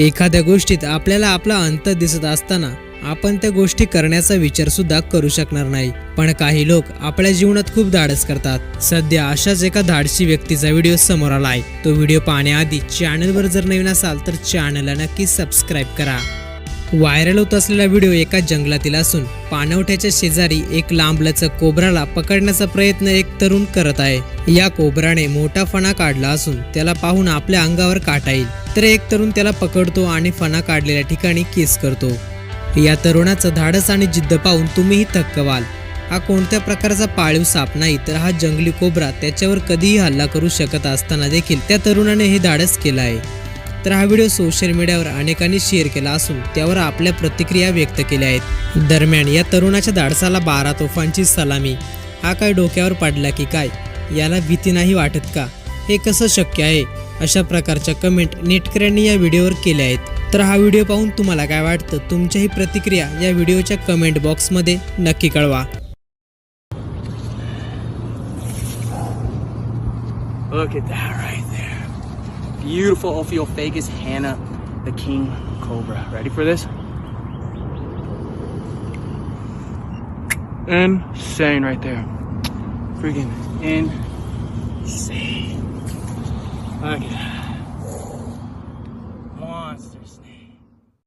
एखाद्या गोष्टीत आपल्याला आपला अंत दिसत असताना आपण त्या गोष्टी करण्याचा विचार सुद्धा करू शकणार नाही. पण काही लोक आपल्या जीवनात खूप धाडस करतात. सध्या अशाच एका धाडशी व्यक्तीचा व्हिडिओ समोर आला आहे तो व्हिडिओ पाहण्याआधी चॅनलवर जर नवीन असाल तर चॅनलला नक्की सबस्क्राईब करा. व्हायरल होत असलेला व्हिडिओ एका जंगलातील असून पाणवठ्याच्या शेजारी एक लांबलचक कोबराला पकडण्याचा प्रयत्न एक तरुण करत आहे. या कोबराने मोठा फणा काढला असून त्याला पाहून आपल्या अंगावर काटा येईल. तर एक तरुण त्याला पकडतो आणि फणा काढलेल्या ठिकाणी केस करतो. या तरुणाचं धाडस आणि जिद्द पाहून तुम्हीही थक्क व्हाल. हा कोणत्या प्रकारचा पाळीव साप नाही तर हा जंगली कोबरा त्याच्यावर कधीही हल्ला करू शकत असताना देखील त्या तरुणाने हे धाडस केलं आहे. तर हा व्हिडिओ सोशल मीडियावर अनेकांनी शेअर केला असून त्यावर आपल्या प्रतिक्रिया व्यक्त केल्या आहेत. दरम्यान या तरुणाच्या धाडसाला बारा तोफांची सलामी. हा काय डोक्यावर पडला की काय? याला भीती नाही वाटत का? हे कसं शक्य आहे? अशा प्रकारच्या कमेंट नेटकऱ्यांनी या व्हिडिओवर केल्या आहेत. तर हा व्हिडिओ पाहून तुम्हाला काय वाटतं? तुमच्याही प्रतिक्रिया या व्हिडिओच्या कमेंट बॉक्समध्ये नक्की कळवा. Look at that right there. Beautiful Ophiophagus Hannah, the king cobra. Ready for this? Insane right there. Freaking insane. That.